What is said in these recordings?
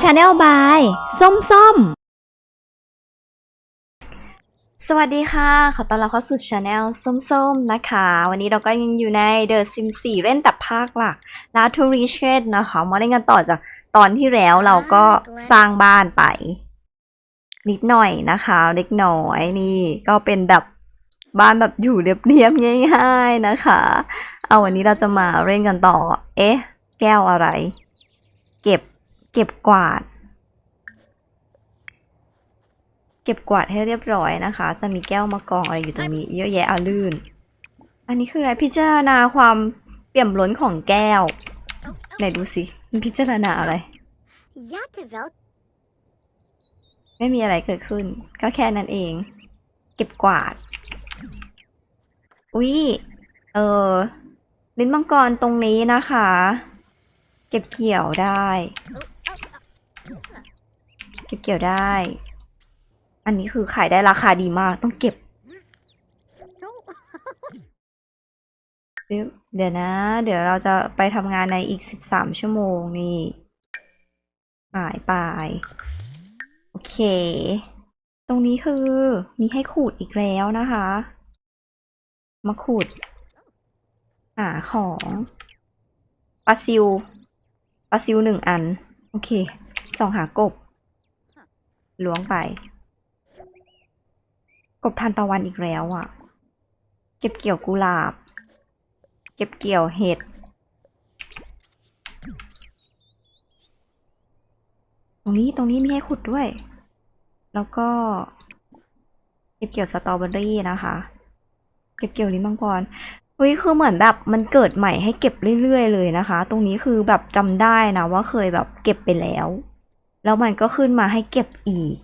ชาแนลบาย ส้มส้ม สวัสดีค่ะ ขอต้อนรับเข้าสู่ช anel ส้มๆ นะคะ วันนี้เราก็ยังอยู่ใน The Sims 4 เล่นแต่ภาคหลัก l a t o r i c h e d นะคะ มาเล่นกันต่อจากตอนที่แล้วเราก็สร้างบ้านไป นิดหน่อยนะคะ เล็กน้อยนี่ก็เป็นแบบ บ้านแบบอยู่เรียบๆง่าย ๆนะคะ เอาวันนี้เราจะมาเล่นกันต่อ เอ๊ะ แก้วอะไร เก็บ เก็บกวาด เก็บกวาดให้เรียบร้อยนะคะ จะมีแก้วมากองอะไรอยู่ตรงนี้ เยอะแยะอาลื่น อันนี้คืออะไรพิจารณาความเปี่ยมล้นของแก้ว ไหนดูสิมันพิจารณาอะไร Ja, terwijl ไม่มีอะไรเกิดขึ้น ก็แค่นั้นเอง เก็บกวาด อุ๊ย เออ ลิ้นมังกรตรงนี้นะคะ เก็บเกี่ยวได้ เก็บเกี่ยวได้ อันนี้คือขายได้ราคาดีมาก ต้องเก็บ เดี๋ยวนะ เดี๋ยวเราจะไปทำงานในอีกสิบสามชั่วโมงนี่ปายไป โอเค ตรงนี้คือมีให้ขูดอีกแล้วนะคะ มาขูดหาของปลาซิวปลาซิวหนึ่งอัน โอเคสองหากบล้วงไป กบทานตะวันอีกแล้วอะ เก็บเกี่ยวกุหลาบ เก็บเกี่ยวเห็ดตรงนี้ตรงนี้มีให้ขุดด้วย แล้วก็ เก็บเกี่ยวสตรอเบอรี่นะคะ เก็บเกี่ยวลิ้นมังกรเฮ้ยคือเหมือนแบบมันเกิดใหม่ให้เก็บเรื่อยๆเลยนะคะ ตรงนี้คือแบบจำได้นะว่าเคยแบบเก็บไปแล้ว แล้วมันก็ขึ้นมาให้เก็บอีก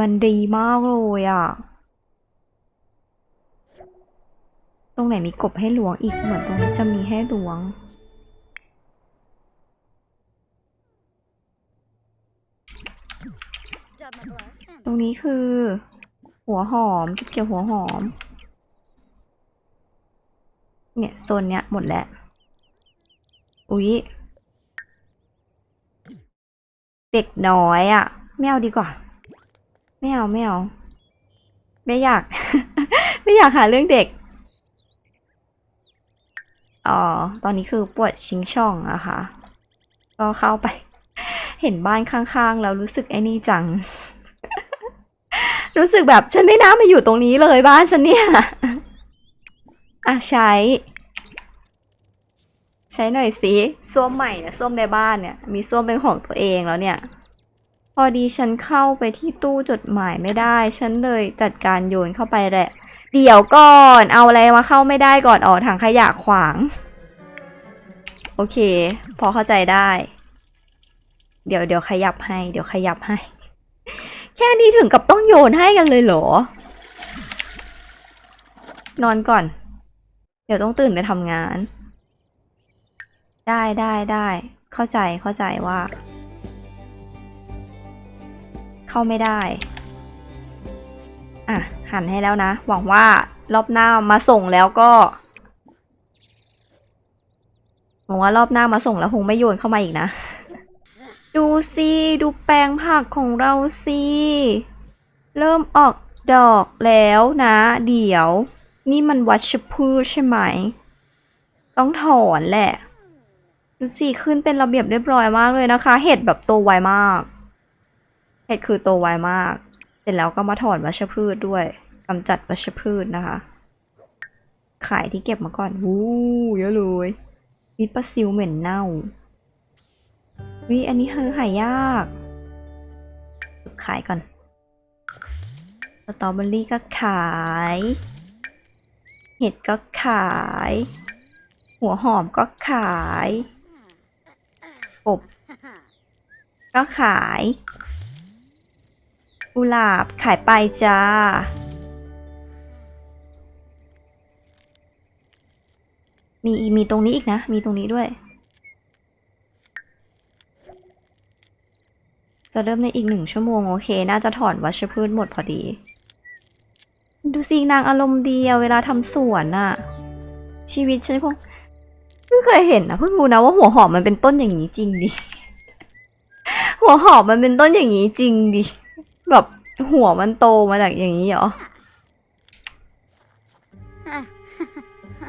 มันดีมากเลยอะ่ะตรงไหนมีกบให้หลวงอีกเหมือนตรงนี้จะมีให้หลวง ตรงนี้คือ หัวหอมเก็บเกี่ยวหัวหอม เนี่ยโซนเนี้ยหมดแล้ว อุ๊ย เด็กน้อยอะ่ะ ไม่เอาดีกว่า ไม่เอาไม่เอา ไม่อยาก ไม่อยากหาเรื่องเด็ก อ๋อ ตอนนี้คือปวดชิงช่องนะคะ ก็เข้าไป เห็นบ้านข้างๆ แล้วรู้สึกไอ้นี่จัง รู้สึกแบบฉันไม่น่ามาอยู่ตรงนี้เลยบ้านฉันเนี่ย อะใช้ ใช้หน่อยสิส้วมใหม่เนี่ยส้วมในบ้านเนี่ย มีส้วมเป็นของตัวเองแล้วเนี่ย พอดีฉันเข้าไปที่ตู้จดหมายไม่ได้ ฉันเลยจัดการโยนเข้าไปแหละ เดี๋ยวก่อนเอาอะไรมาเข้าไม่ได้ก่อนอ๋อถังขยะขวาง โอเค พอเข้าใจได้ เดี๋ยวเดี๋ยวขยับให้ เดี๋ยวขยับให้ แค่นี้ถึงกับต้องโยนให้กันเลยเหรอ นอนก่อน เดี๋ยวต้องตื่นไปทำงาน ได้ได้ได้เข้าใจเข้าใจว่า เข้าไม่ได้ อะ หันให้แล้วนะ หวังว่ารอบหน้ามาส่งแล้วก็หวังว่ารอบหน้ามาส่งแล้วคงไม่โยนเข้ามาอีกนะ ดูสิดูแปลงผักของเราสิเริ่มออกดอกแล้วนะ เดี๋ยว นี่มันวัชพืชใช่ไหม ต้องถอนแหละ ดูสิขึ้นเป็นระเบียบเรียบร้อยมากเลยนะคะ เห็ดแบบโตไวมาก เห็ดคือโตไวมาก เสร็จแล้วก็มาถอนวัชพืชด้วยกำจัดวัชพืชนะคะ ขายที่เก็บมาก่อนวู้เยอะเลยมิดปลาซิวเหม็นเน่า วิอันนี้คือหายากขายก่อน สตรอเบอรี่ก็ขาย เห็ดก็ขาย หัวหอมก็ขายกบก็ขายกุหลาบขายไปจ้า มีอีมีตรงนี้อีกนะ มีตรงนี้ด้วย จะเริ่มในอีกหนึ่งชั่วโมงโอเค น่าจะถอนวัชพืชหมดพอดี ดูสินางอารมณ์ดีอะเวลาทำสวนอะชีวิตฉันคงเพิ่งเคยเห็นนะเพิ่งรู้นะว่าหัวหอมมันเป็นต้นอย่างนี้จริงดิ หัวหอมมันเป็นต้นอย่างนี้จริงดิแบบหัวมันโตมาจากอย่างนี้เหรอ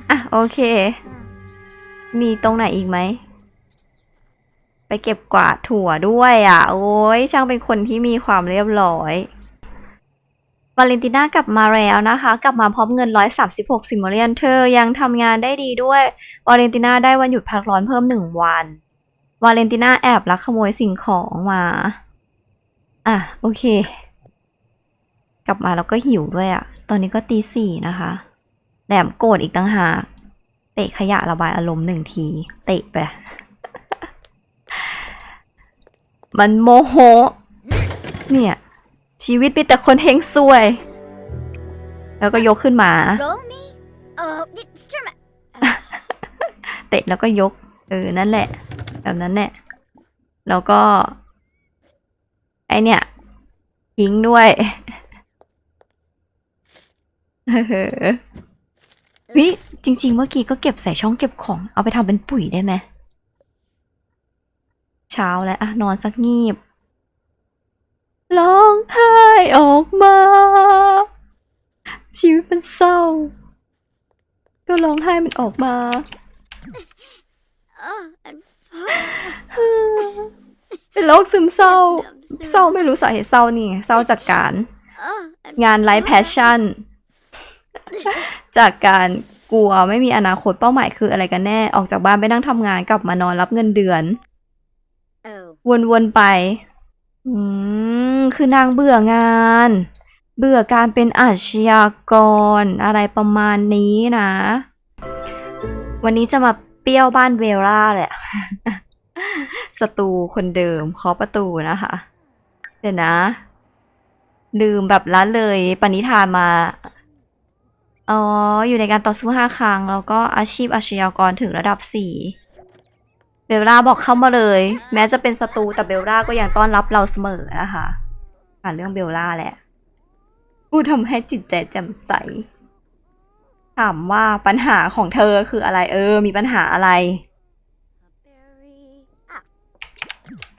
อะโอเค มีตรงไหนอีกไหม ไปเก็บกวาดถั่วด้วยอะ โอ้ยช่างเป็นคนที่มีความเรียบร้อยวาเลนติน่ากลับมาแล้วนะคะ กลับมาพร้อมเงิน 136ซิมเลียนเธอยังทำงานได้ดีด้วยวาเลนติน่าได้วันหยุดพักร้อนเพิ่มหนึ่งวันวาเลนติน่าแอบลักขโมยสิ่งของมา อะ โอเค กลับมาแล้วก็หิวด้วยอะ ตอนนี้ก็ตีสี่นะคะแหลมโกรธอีกตั้งหากเตะขยะระบายอารมณ์หนึ่งที เตะไป มันโมโห เนี่ย ชีวิตมีแต่คนเฮงซวย แล้วก็ยกขึ้นมา เตะแล้วก็ยก เออ นั่นแหละ แบบนั้นแหละ แล้วก็ ไอเนี่ยทิ้งด้วยเฮ้อเฮ้ยจริง ๆ เมื่อกี้ก็เก็บใส่ช่องเก็บของ เอาไปทำเป็นปุ๋ยได้ไหม เช้าแล้วอะนอนสักงีบร้องไห้ออกมา ชีวิตมันเศร้า ก็ร้องไห้มันออกมาเป็นโรคซึมเศร้า เศร้าไม่รู้สาเหตุเศร้านี่เศร้าจากการ งานไร้แพชชั่น จากการกลัวไม่มีอนาคตเป้าหมายคืออะไรกันแน่ ออกจากบ้านไปนั่งทำงานกลับมานอนรับเงินเดือน วนๆไป อืม คือนางเบื่องาน เบื่อการเป็นอาชญากรอะไรประมาณนี้นะ วันนี้จะมาเปรี้ยวบ้านเวล่าแหละสตูคนเดิมเคาะประตูนะคะ เดี๋ยวนะ ลืมแบบละเลยปณิธานมา อ๋อ อยู่ในการต่อสู้ห้าครั้ง แล้วก็อาชีพอาชญากรถึงระดับสี่ เบลล่าบอกเข้ามาเลย แม้จะเป็นศัตรูแต่เบลล่าก็ยังต้อนรับเราเสมอนะคะอ่านเรื่องเบลล่าแหละพูดทำให้จิตใจแจ่มใส ถามว่าปัญหาของเธอคืออะไรเออ มีปัญหาอะไร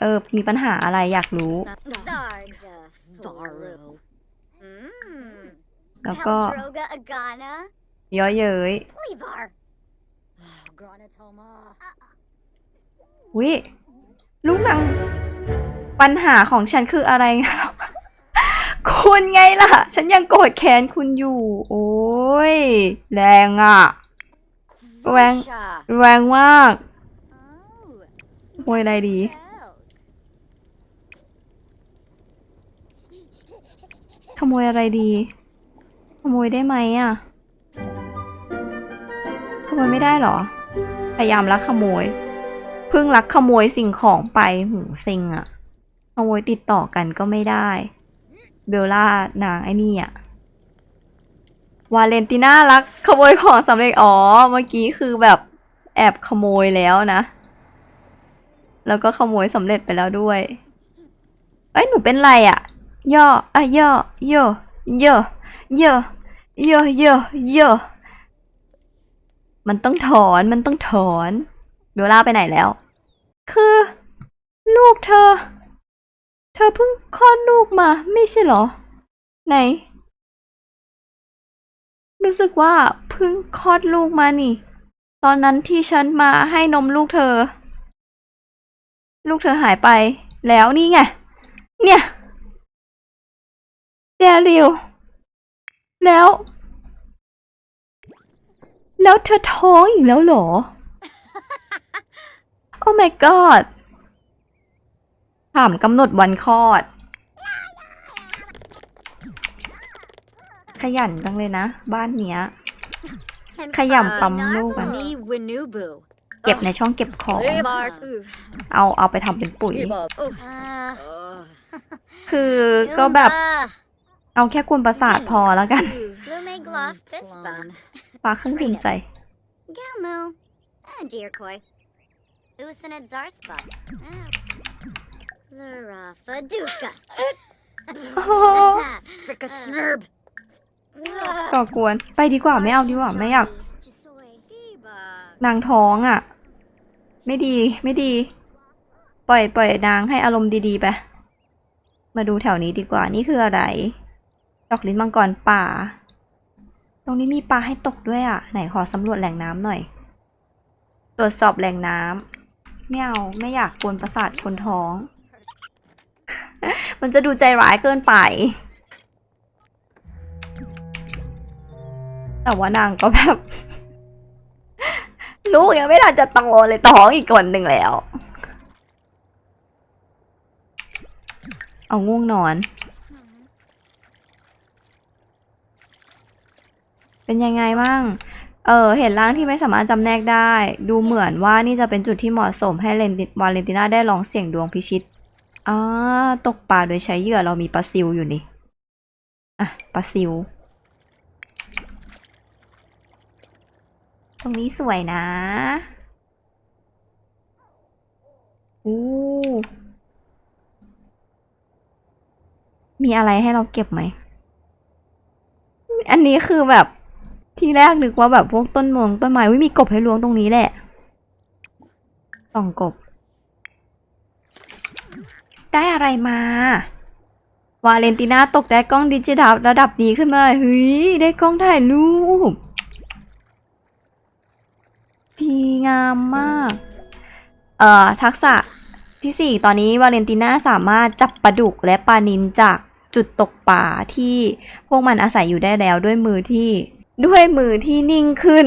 เออ มีปัญหาอะไรอยากรู้ แล้วก็ย้อเย้ย Levar. Granatoma. วิลูกนางปัญหาของฉันคืออะไรคุณไงล่ะ ฉันยังโกรธแค้นคุณอยู่ โอ้ย แรงอะ Wang. Grusha. แรงมาก Oh. โวยอะไรดี Hell. ขโมยอะไรดี ขโมยได้ไหมอะ ขโมยไม่ได้เหรอ พยายามลักขโมยเพิ่งลักขโมยสิ่งของไปหูเซ็งอะขโมยติดต่อกันก็ไม่ได้ เบลล่านางไอ้นี่อะวาเลนติน่ารักขโมยของสำเร็จอ๋อเมื่อกี้คือแบบแอบขโมยแล้วนะ แล้วก็ขโมยสำเร็จไปแล้วด้วย เอ้ยหนูเป็นไรอะย่ออะย่อย่อย่อย่อย่อย่อย่อมันต้องถอนมันต้องถอนเบลล่าไปไหนแล้ว คือ ลูกเธอ เธอเพิ่งคลอดลูกมาไม่ใช่เหรอ ไหน รู้สึกว่าเพิ่งคลอดลูกมานี่ ตอนนั้นที่ฉันมาให้นมลูกเธอ ลูกเธอหายไป แล้วนี่ไง เนี่ยเดริวแล้ว แล้วเธอท้องอีกแล้วเหรอ โอ้ my god ถามกำหนดวันคลอด ขยันจังเลยนะ บ้านเนี้ย And Kayam uh, pam not lugan. me Winubu. เก็บในช่องเก็บของ Levars. Ooh. เอาเอาไปทำเป็นปุ๋ย Skibab. Uh, คือก็แบบ Ilma. เอาแค่กวนประสาทพอแล้วกัน Lume Gloff Fistbump. ปาเครื่องดื่มใส่ Galmo. And Deerkoi. Usanad Zarspa. Lura Faduka. โอ้โห Fricka Snurb. ก่อกวน ไปดีกว่าไม่เอาดีกว่าไม่อยากนางท้องอะ่ะ ไม่ดีไม่ดี ปล่อยปล่อยนางให้อารมณ์ดีๆไป มาดูแถวนี้ดีกว่า นี่คืออะไร ดอกลิ้นมังกรป่า ตรงนี้มีปลาให้ตกด้วยอะ่ะ ไหนขอสำรวจแหล่งน้ำหน่อย ตรวจสอบแหล่งน้ำ ไม่เอาไม่อยากกวนประสาทคนท้อง มันจะดูใจร้ายเกินไป แต่ว่านางก็แบบ ลูกยังไม่ทันจะโตเลยท้องอีกคนหนึ่งแล้ว เอาง่วงนอน เป็นยังไงบ้าง เออเห็นร่างที่ไม่สามารถจำแนกได้ ดูเหมือนว่านี่จะเป็นจุดที่เหมาะสมให้เลนวาเลนติน่าได้ลองเสี่ยงดวงพิชิตอ่าตกปลาโดยใช้เหยื่อเรามีปลาซิวอยู่นี่ อะปลาซิว ตรงนี้สวยนะอู้มีอะไรให้เราเก็บไหม อันนี้คือแบบ ที่แรกนึกว่าแบบพวกต้นมงต้นไม้วิมีกบให้ล้วงตรงนี้แหละส่องกบ ได้อะไรมา วาเลนติน่าตกได้กล้องดิจิทัลระดับดีขึ้นมาเฮ้ยได้กล้องถ่ายรูปดีงามมาก เอ่อ ทักษะที่ 4 ตอนนี้วาเลนติน่าสามารถจับปลาดุกและปลานินจากจุดตกปลาที่พวกมันอาศัยอยู่ได้แล้วด้วยมือที่ ด้วยมือที่นิ่งขึ้น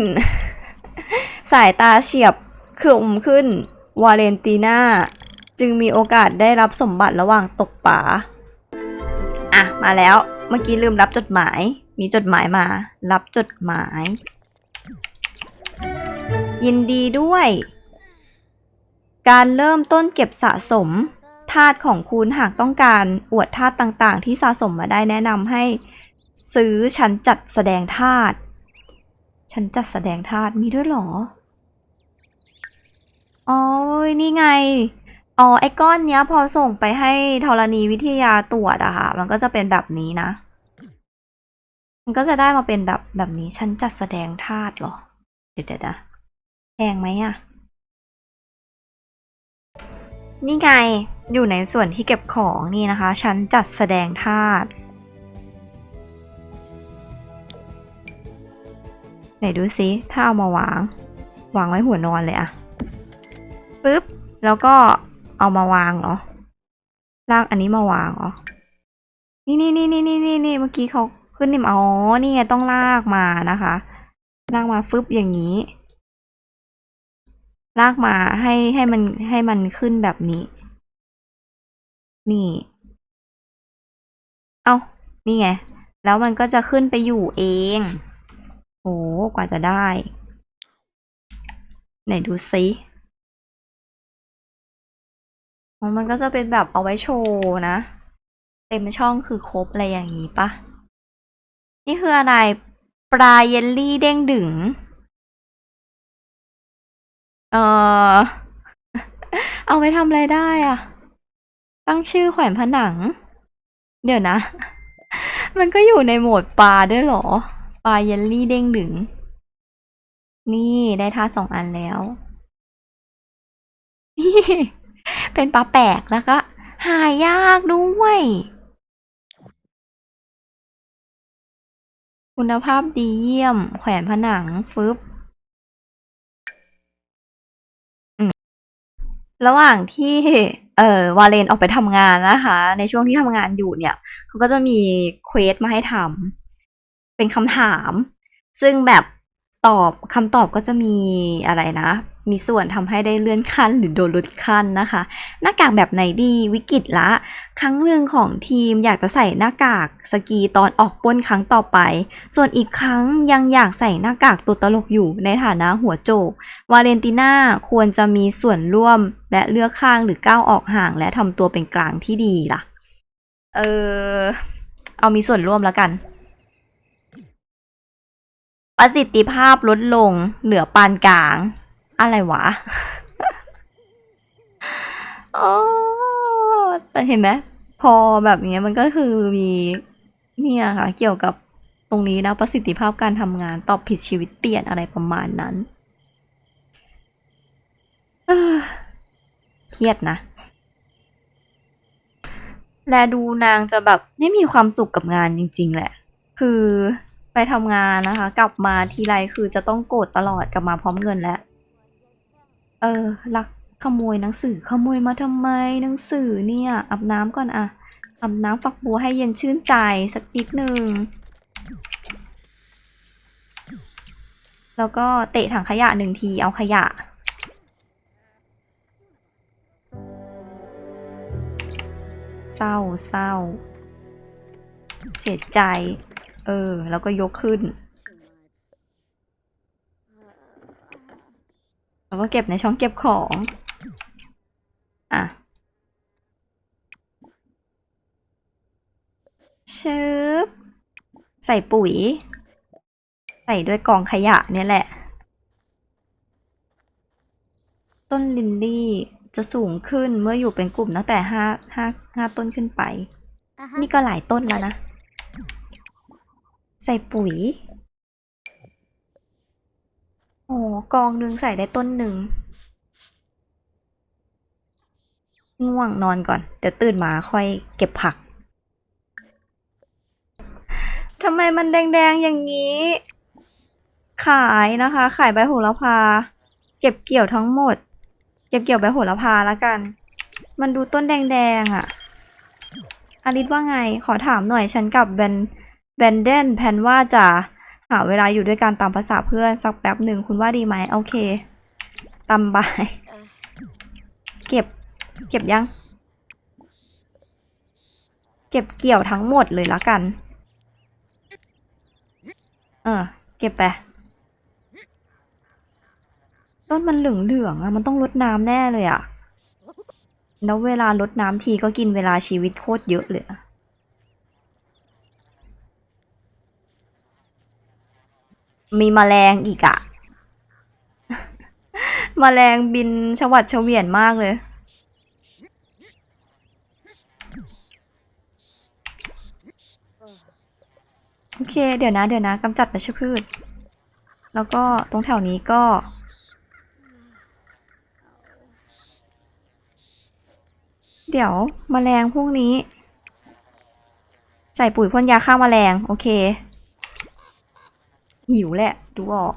สายตาเฉียบคือมขึ้น วาเลนติน่า จึงมีโอกาสได้รับสมบัติระหว่างตกปลาอะ มาแล้ว เมื่อกี้ลืมรับจดหมาย มีจดหมายมา รับจดหมาย ยินดีด้วย การเริ่มต้นเก็บสะสมธาตุของคุณหากต้องการอวดธาตุต่างๆ ที่สะสมมาได้แนะนำให้ซื้อชั้นจัดแสดงธาตุ ชั้นจัดแสดงธาตุมีด้วยหรอ อ๋อ นี่ไง อ๋อ ไอ้ก้อนเนี้ย พอส่งไปให้ธรณีวิทยาตรวจอะค่ะ มันก็จะเป็นแบบนี้นะ มันก็จะได้มาเป็นแบบแบบนี้ชั้นจัดแสดงธาตุเหรอ เดี๋ยวๆนะแพงไหมอะนี่ไง อยู่ในส่วนที่เก็บของนี่นะคะ ชั้นจัดแสดงธาตุ ไหนดูซิถ้าเอามาวาง วางไว้หัวนอนเลยอะปึ๊บ แล้วก็เอามาวางเหรอลากอันนี้มาวางเหรอ นี่นี่นี่นี่นี่นี่นี่เมื่อกี้เขาขึ้นนิ่มอ๋อ นี่ไงต้องลากมานะคะ ลากมาฟึบอย่างนี้ ลากมาให้ให้มันให้มันขึ้นแบบนี้ นี่ เอานี่ไง แล้วมันก็จะขึ้นไปอยู่เอง โอ้กว่าจะได้ ไหนดูซิมันก็จะเป็นแบบเอาไว้โชว์นะ เต็มช่องคือครบอะไรอย่างนี้ปะนี่คืออะไร ปลาเยลลี่เด้งดึง เออเอาไปทำอะไรได้อะตั้งชื่อแขวนผนัง เดี๋ยวนะ มันก็อยู่ในโหมดปลาด้วยหรอ ปลาเยลลี่เด้งดึง นี่ได้ท่าสองอันแล้ว นี่ เป็นปลาแปลกแล้วก็ หายากด้วย คุณภาพดีเยี่ยม แขวนผนังฟึบระหว่างที่ เอ่อวาเลนออกไปทำงานนะคะ ในช่วงที่ทำงานอยู่เนี่ย เขาก็จะมีเควสมาให้ทำ เป็นคำถาม ซึ่งแบบตอบคำตอบก็จะมีอะไรนะ มีส่วนทำให้ได้เลื่อนขั้นหรือโดนลดขั้นนะคะ หน้ากากแบบไหนดีวิกฤตละ ครั้งหนึ่งของทีมอยากจะใส่หน้ากากสกีตอนออกป้นครั้งต่อไป ส่วนอีกครั้งยังอยากใส่หน้ากากตัวตลกอยู่ในฐานะหัวโจก วาเลนติน่าควรจะมีส่วนร่วมและเลือกข้างหรือก้าวออกห่าง และทำตัวเป็นกลางที่ดีล่ะ เออเอามีส่วนร่วมแล้วกัน ประสิทธิภาพลดลงเหลือปานกลาง อะไรวะอ๋อแต่เห็นไหมพอแบบนี้มันก็คือมีเนี่ยค่ะ เกี่ยวกับตรงนี้นะประสิทธิภาพการทำงานตอบผิดชีวิตเปลี่ยนอะไรประมาณนั้นเอ้อเครียดนะ และดูนางจะแบบไม่มีความสุขกับงานจริง ๆ แหละ คือ ไปทำงานนะคะ กลับมาทีไรคือจะต้องโกรธตลอดกลับมาพร้อมเงินแล้ว เออลักขโมยหนังสือขโมยมาทำไมหนังสือเนี่ยอาบน้ำก่อนอะอาบน้ำฝักบัวให้เย็นชื่นใจสักนิดหนึ่งแล้วก็เตะถังขยะหนึ่งทีเอาขยะ เศร้าเศร้า เสียใจ เออ แล้วก็ยกขึ้น แล้วก็เก็บในช่องเก็บของ อะชึบใส่ปุ๋ย ใส่ด้วยกองขยะเนี่ยแหละ ต้นลินลี่จะสูงขึ้นเมื่ออยู่เป็นกลุ่มตั้งแต่ห้าห้าห้าต้นขึ้นไป Uh-huh. นี่ก็หลายต้นแล้วนะ ใส่ปุ๋ย โอ้กองหนึ่งใส่ได้ต้นหนึ่ง ง่วงนอนก่อน เดี๋ยวตื่นมาค่อยเก็บผัก ทำไมมันแดงๆอย่างนี้ ขายนะคะ ขายใบโหระพา เก็บเกี่ยวทั้งหมด เก็บเกี่ยวใบโหระพาแล้วกัน มันดูต้นแดงๆอะ่ะอลิสว่าไง ขอถามหน่อยฉันกับแบน แบนเดนแพนว่าจะหาเวลาอยู่ด้วยกันตามภาษาเพื่อนสักแป๊บหนึ่งคุณว่าดีไหมโอเคตามบาย เก็บ เก็บยัง เก็บเกี่ยวทั้งหมดเลยละกัน เออ เก็บไป ต้นมันเหลืองๆอะมันต้องรดน้ำแน่เลยอะแล้วเวลารดน้ำทีก็กินเวลาชีวิตโคตรเยอะเลยอะ มีแมลงอีกอะแมลงบินชวัดเฉวียนมากเลย โอเค เดี๋ยวนะ เดี๋ยวนะกำจัดวัชพืช แล้วก็ตรงแถวนี้ก็เดี๋ยวมแมลงพวกนี้ ใส่ปุ๋ยพ่นยาฆ่ามาแมลง โอเค หิวแหละ ดูออก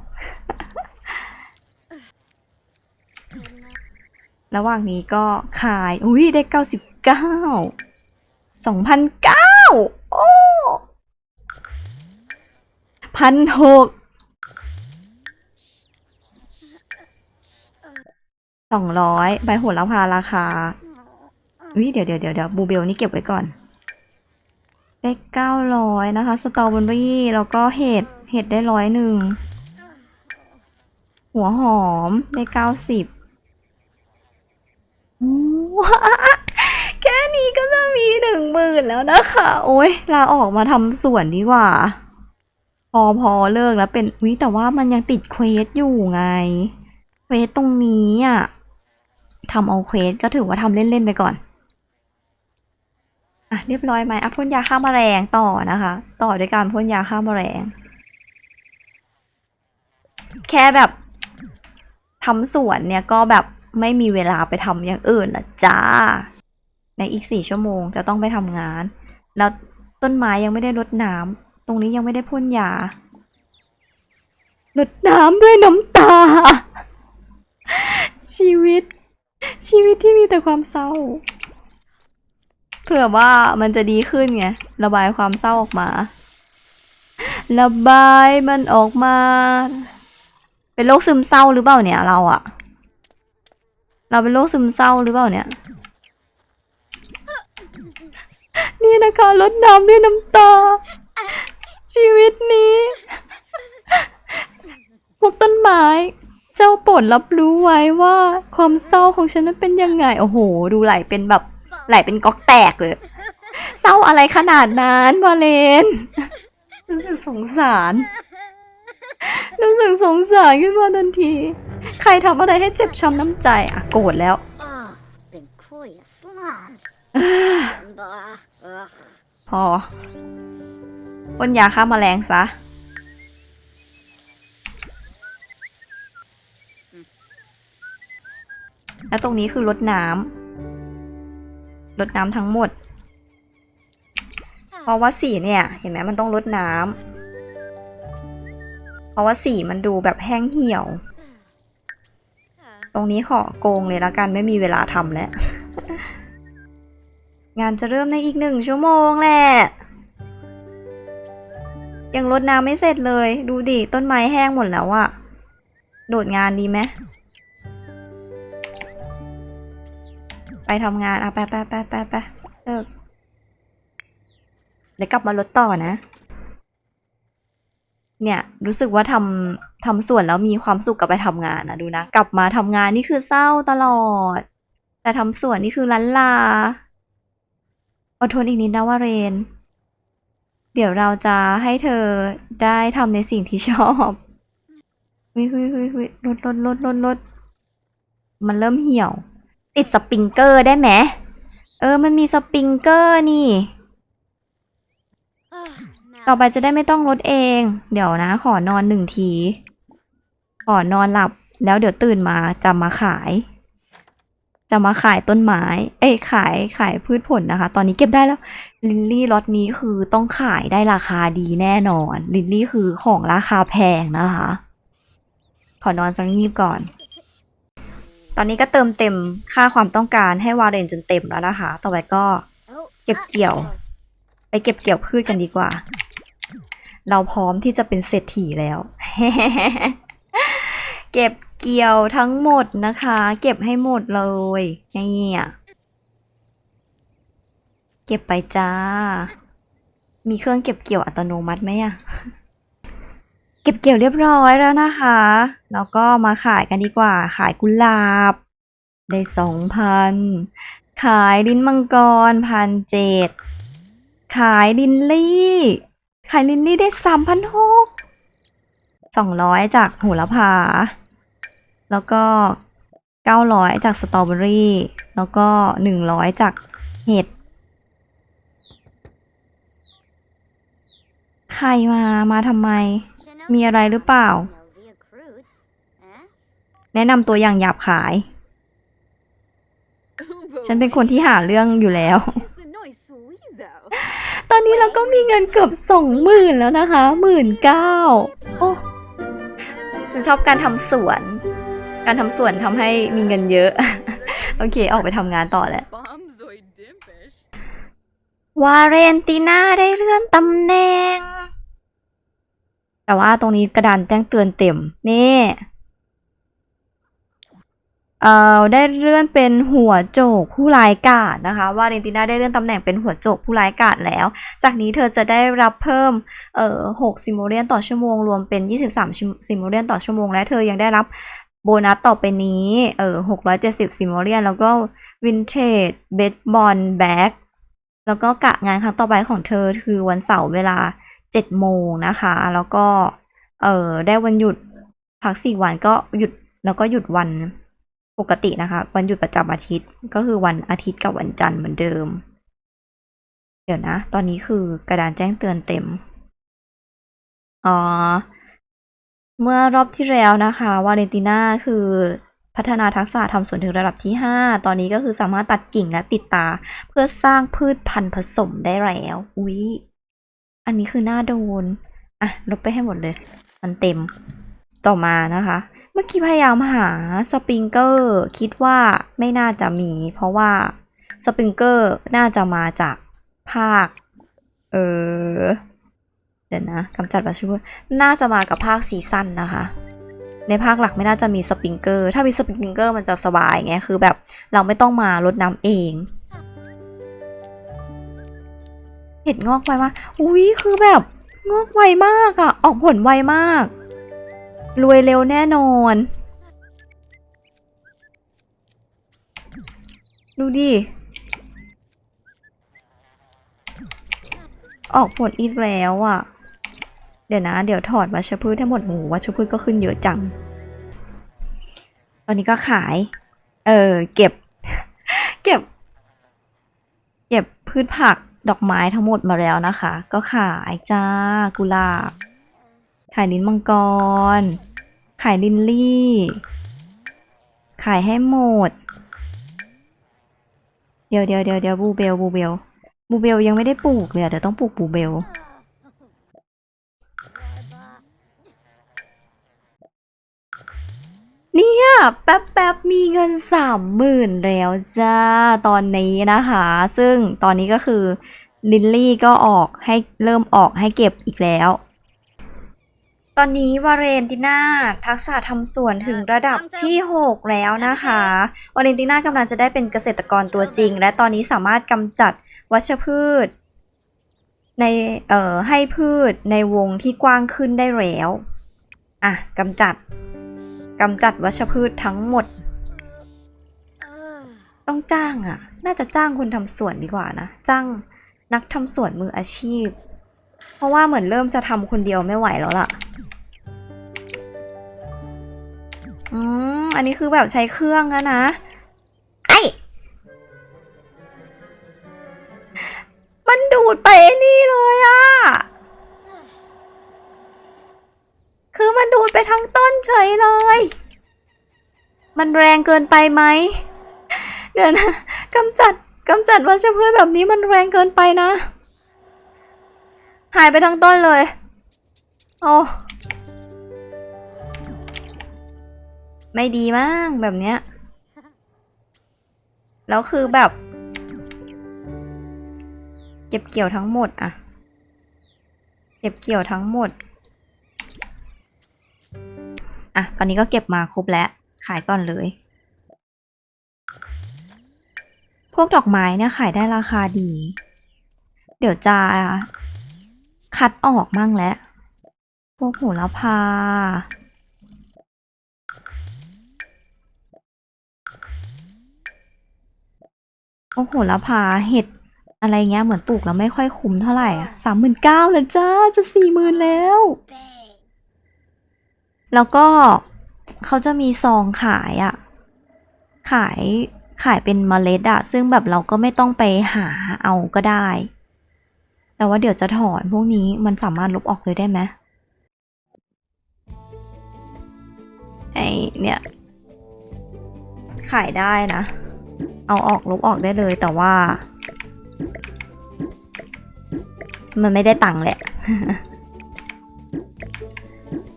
ระหว่างนี้ก็ขาย อุ้ยได้เก้าสิบเก้าสองพันเก้าโอ้พันหกสองร้อยใบโหระพาราคาอุ้ยเดี๋ยวเดี๋ยวเดี๋ยวเดี๋ยวบูเบลนี่เก็บไว้ก่อน ได้เก้าร้อยนะคะ สตรอเบอรี่แล้วก็เห็ด เห็ดได้ร้อยหนึ่ง หัวหอมได้เก้าสิบโอ้แค่นี้ก็จะมีหนึ่งหมื่นแล้วนะคะ โอ้ยลาออกมาทำสวนดีกว่า พอพอเลิกแล้วเป็นวิแต่ว่ามันยังติดเควสอยู่ไง เควสตรงนี้อะทำเอาเควสก็ถือว่าทำเล่น ๆ ไปก่อน อะเรียบร้อยไหมอะพ่นยาฆ่าแมลงต่อนะคะ ต่อด้วยการพ่นยาฆ่าแมลง แค่แบบทำสวนเนี่ยก็แบบไม่มีเวลาไปทำอย่างอื่นละจ้า ในอีกสี่ชั่วโมงจะต้องไปทำงาน แล้วต้นไม้ยังไม่ได้รดน้ำตรงนี้ยังไม่ได้พ่นยารดน้ำด้วยน้ำตา ชีวิต ชีวิตที่มีแต่ความเศร้า เผื่อว่ามันจะดีขึ้นไง ระบายความเศร้าออกมา ระบายมันออกมา เป็นโรคซึมเศร้าหรือเปล่าเนี่ยเราอะเราเป็นโรคซึมเศร้าหรือเปล่าเนี่ย นี่นะคะลดน้ำด้วยน้ำตา ชีวิตนี้ พวกต้นไม้ เจ้าโปรดรับรู้ไว้ว่าความเศร้าของฉันนั้นเป็นยังไง โอ้โห ดูไหลเป็นแบบ ไหลเป็นก๊อกแตกเลย เศร้าอะไรขนาดนั้นวาเลน รู้สึกสงสาร รู้สึกสงสารขึ้นมาทันที ใครทำอะไรให้เจ็บช้ำน้ำใจอะโกรธแล้ว Oh, been quite a slump. Blah, ugh. พอพ่นยาฆ่าแมลงซะ แล้วตรงนี้คือรดน้ำ รดน้ำทั้งหมด เพราะว่าสีเนี่ย เห็นไหมมันต้องรดน้ำเพราะว่าสีมันดูแบบแห้งเหี่ยว ตรงนี้ขอโกงเลยแล้วกันไม่มีเวลาทำแล้ว งานจะเริ่มในอีกหนึ่งชั่วโมงแหละยังรดน้ำไม่เสร็จเลย ดูดิ ต้นไม้แห้งหมดแล้วอะโดดงานดีไหม ไปทำงานอะไปไปไปไปไปเลิกเดี๋ยวกลับมาลดต่อนะ เนี่ยรู้สึกว่าทำทำส่วนแล้วมีความสุขกับไปทำงานนะดูนะ กลับมาทำงานนี่คือเศร้าตลอด แต่ทำส่วนนี่คือลันลาอดทนอีกนิดนะว่าเรน เดี๋ยวเราจะให้เธอได้ทำในสิ่งที่ชอบเฮ้ยเฮ้ยเฮ้ยเฮ้ยลดลดลดลดลดมันเริ่มเหี่ยว ติดสปริงเกอร์ได้ไหม เออ มันมีสปริงเกอร์นี่ ต่อไปจะได้ไม่ต้องลดเอง เดี๋ยวนะ ขอนอนหนึ่งที ขอนอนหลับ แล้วเดี๋ยวตื่นมาจะมาขาย จะมาขายต้นไม้ เอ้ย ขายขายพืชผลนะคะ ตอนนี้เก็บได้แล้ว ลิลลี่ล็อตนี้คือต้องขายได้ราคาดีแน่นอน ลิลลี่คือของราคาแพงนะคะ ขอนอนสักงีบก่อน ตอนนี้ก็เติมเต็มค่าความต้องการให้วาเรนจนเต็มแล้วนะคะ ต่อไปก็เก็บเกี่ยว ไปเก็บเกี่ยวพืชกันดีกว่า เราพร้อมที่จะเป็นเศรษฐีแล้ว เก็บเกี่ยวทั้งหมดนะคะ เก็บให้หมดเลยนี่อะเก็บไปจ้า มีเครื่องเก็บเกี่ยวอัตโนมัติไหมอะ ก็บเกี่ยวเรียบร้อยแล้วนะคะ แล้วก็มาขายกันดีกว่า ขายกุหลาบ ได้สองพัน ขายลิ้นมังกรพันเจ็ด ขายลินลี่ ขายลินลี่ได้สามพันหกสองร้อยจากโหระพา แล้วก็เก้าร้อยจากสตรอเบอรี่ แล้วก็หนึ่งร้อยจากเห็ดใครมา มาทำไม มีอะไรหรือเปล่า แนะนำตัวอย่างหยาบขาย ฉันเป็นคนที่หาเรื่องอยู่แล้ว ตอนนี้เราก็มีเงินเกือบสองหมื่นแล้วนะคะหมื่นเก้าโอ้ฉันชอบการทำสวน การทำสวนทำให้มีเงินเยอะ โอเค ออกไปทำงานต่อแล้ววาเรนติน่าได้เลื่อนตำแหน่ง แต่ว่าตรงนี้กระดานแจ้งเตือนเต็ม นี่เอ่อได้เลื่อนเป็นหัวโจกผู้ร้ายกาจนะคะวาเรนติน่าได้เลื่อนตำแหน่งเป็นหัวโจกผู้ร้ายกาจแล้ว จากนี้เธอจะได้รับเพิ่มเอ่อ6ซิโมเรียนต่อชั่วโมง รวมเป็น 23ซิโมเรียนต่อชั่วโมง และเธอยังได้รับโบนัสต่อไปนี้เอ่อ670ซิโมเรียน แล้วก็วินเทจเบสบอลแบ็กแล้วก็กะงานครั้งต่อไปของเธอคือวันเสาร์เวลา 7โมงนะคะ แล้วก็เออได้วันหยุดพัก4วันก็หยุดแล้วก็หยุดวันปกตินะคะ วันหยุดประจำอาทิตย์ก็คือวันอาทิตย์กับวันจันทร์เหมือนเดิม เดี๋ยวนะ ตอนนี้คือกระดานแจ้งเตือนเต็มอ๋อเมื่อรอบที่แล้วนะคะวาเลนติน่าคือพัฒนาทักษะทำสวนถึงระดับที่ 5 ตอนนี้ก็คือสามารถตัดกิ่งและติดตา เพื่อสร้างพืชพันธุ์ผสมได้แล้ว อุ๊ย อันนี้คือหน้าโดน อะ ลบไปให้หมดเลย มันเต็ม ต่อมานะคะ เมื่อกี้พยายามหาสปริงเกอร์ คิดว่าไม่น่าจะมี เพราะว่าสปริงเกอร์น่าจะมาจากภาค เออ เดี๋ยวนะกำจัดวัชพืชน่าจะมากับภาคซีซั่นนะคะ ในภาคหลักไม่น่าจะมีสปริงเกอร์ ถ้ามีสปริงเกอร์มันจะสบายไง คือแบบเราไม่ต้องมารดน้ำเอง ห็ดงอกไวมากอุ้ยคือแบบงอกไวมากอะออกผลไวมาก รวยเร็วแน่นอน ดูดิออกผลอีกแล้วอะ่ะ เดี๋ยวนะ เดี๋ยวถอดวัชพืชให้งหมดหมูวัชพืชก็ขึ้นเยอะจัง ตอนนี้ก็ขาย เออเก็บ เก็บ เก็บพืชผัก ดอกไม้ทั้งหมดมาแล้วนะคะ ก็ขายจ้ากุหลาบ ขายลิ้นมังกร ขายลินลี่ ขายให้หมด เดี๋ยวเดี๋ยวเดี๋ยวเดี๋ยวบูเบลบูเบลบูเบลยังไม่ได้ปลูกเลยเดี๋ยวต้องปลูกบูเบลเนี่ย แป๊บแป๊บมีเงินสามหมื่นแล้วจ้า ตอนนี้นะคะ ซึ่งตอนนี้ก็คือ ลินลี่ก็ออกให้เริ่มออกให้เก็บอีกแล้ว ตอนนี้วาเรนติน่าทักษะทำสวนถึงระดับที่ 6 แล้วนะคะ วาเรนติน่ากำลังจะได้เป็นเกษตรกรตัวจริง และตอนนี้สามารถกำจัดวัชพืช ในเอ่อให้พืชในวงที่กว้างขึ้นได้แล้วอะกำจัดกำจัดวัชพืชทั้งหมด Ugh. ต้องจ้างอะ่ะ น่าจะจ้างคนทำสวนดีกว่านะ จ้าง นักทำสวนมืออาชีพ เพราะว่าเหมือนเริ่มจะทำคนเดียวไม่ไหวแล้วล่ะ อืม อันนี้คือแบบใช้เครื่องแล้วนะ ไอ้มันดูดไปนี่เลยอะคือมันดูดไปทั้งต้นเฉยเลย มันแรงเกินไปไหม เดี๋ยวนะกำจัด กำจัดวัชพืชแบบนี้มันแรงเกินไปนะ หายไปทั้งต้นเลย โอ้ไม่ดีมากแบบเนี้ย แล้วคือแบบ เก็บเกี่ยวทั้งหมดอะเก็บเกี่ยวทั้งหมด อะ ตอนนี้ก็เก็บมาครบแล้ว ขายก่อนเลย พ วกดอกไม้เนี่ยขายได้ราคาดี เดี๋ยวจะคัดออกมั่งแล้วพวกโหระพา โอ้โหระพาเห็ดอะไรเงี้ยเหมือนปลูกแล้วไม่ค่อยคุ้มเท่าไหร่อะสามหมื่นเก้าแล้วจ้า จะสี่หมื่นแล้ว แล้วก็เขาจะมีซองขายอะ ขาย ขายเป็นเมล็ดอะซึ่งแบบเราก็ไม่ต้องไปหาเอาก็ได้ แต่ว่าเดี๋ยวจะถอนพวกนี้มันสามารถลบออกเลยได้ไหมไอเนี่ยขายได้นะ เอาออกลบออกได้เลยแต่ว่า มันไม่ได้ตังค์แหละ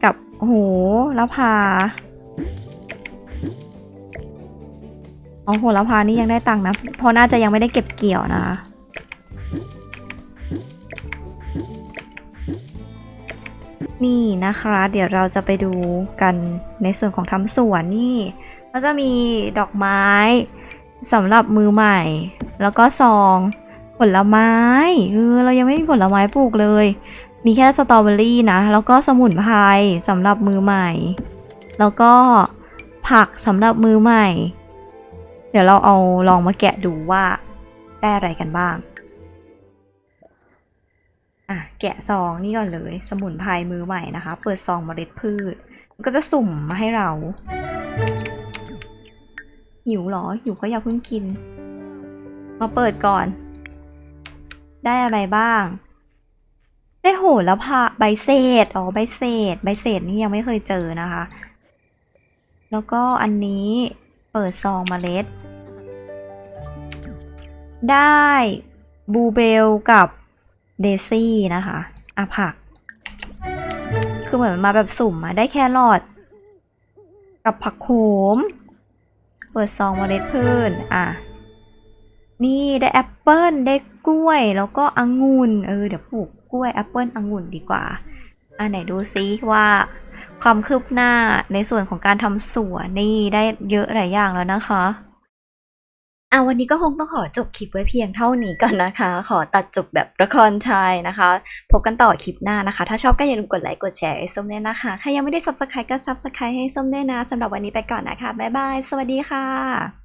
กับโหและพา อ๋อโหละพานี่ยังได้ตังค์นะ เพราะน่าจะยังไม่ได้เก็บเกี่ยวนะคะนี่นะคะ เดี๋ยวเราจะไปดูกันในส่วนของทำสวนนี่ก็จะมีดอกไม้สำหรับมือใหม่ แล้วก็ซองผลไม้เออเรายังไม่มีผลไม้ปลูกเลย มีแค่สตรอเบอรี่นะ แล้วก็สมุนไพรสำหรับมือใหม่ แล้วก็ผักสำหรับมือใหม่ เดี๋ยวเราเอาลองมาแกะดูว่าได้อะไรกันบ้าง อะ แกะซองนี่ก่อนเลย สมุนไพรมือใหม่นะคะ เปิดซองเมล็ดพืช มันก็จะสุ่มมาให้เรา หิวเหรอ หิวก็อย่าเพิ่งกิน มาเปิดก่อน ได้อะไรบ้าง ได้โหระพาใบเศษ อ๋อ ใบเศษ ใบเศษนี่ยังไม่เคยเจอนะคะ แล้วก็อันนี้ เปิดซองเมล็ด ได้บูเบลกับเดซี่นะคะอะผัก คือเหมือนมาแบบสุ่มมาได้แครอทกับผักโขม เปิดซองเมล็ดพืชอะ นี่ได้แอปเปิ้ลได้กล้วยแล้วก็องุ่นเออเดี๋ยวปลูกกล้วยแอปเปิ้ลองุ่นดีกว่า อะไหนดูซิว่า ความคืบหน้าในส่วนของการทำสวนนี่ได้เยอะหลายอย่างแล้วนะคะอะวันนี้ก็คงต้องขอจบคลิปไว้เพียงเท่านี้ก่อนนะคะ ขอตัดจบแบบละครไทยนะคะ พบกันต่อคลิปหน้านะคะ ถ้าชอบก็อย่าลืมกดไลค์กดแชร์ให้ส้มด้วยนะคะ ใครยังไม่ได้ subscribe ก็ subscribe ให้ส้มด้วยนะสำหรับวันนี้ไปก่อนนะคะ บ๊ายบาย สวัสดีค่ะ